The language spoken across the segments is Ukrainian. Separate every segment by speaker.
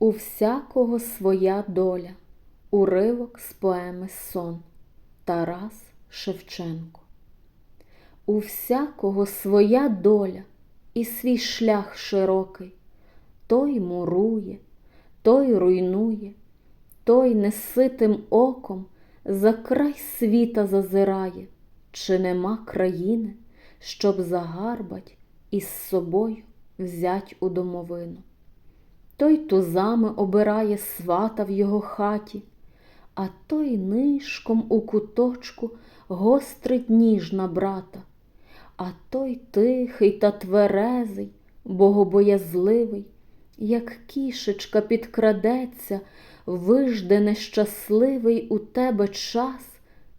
Speaker 1: У всякого своя доля. Уривок з поеми Сон Тарас Шевченко. У всякого своя доля і свій шлях широкий. Той мурує, той руйнує, той неситим оком за край світа зазирає, чи нема країни, щоб загарбать і з собою взять у домовину. Той тузами обирає свата в його хаті, а той нишком у куточку гострить ніж на брата, а той тихий та тверезий, богобоязливий, як кішечка підкрадеться, вижде нещасливий у тебе час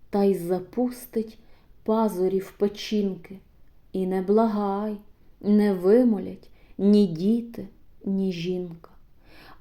Speaker 1: та й запустить пазурі в печінки. І не благай, не вимолять ні діти, ні жінка.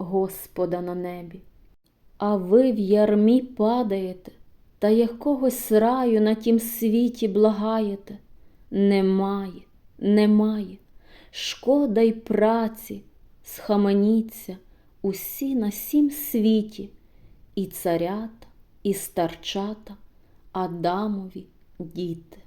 Speaker 1: Господа на небі. А ви в ярмі падаєте та якогось раю на тім світі благаєте. Немає, немає, шкода й праці, схаменіться усі на сім світі, і царята, і старчата, Адамові діти.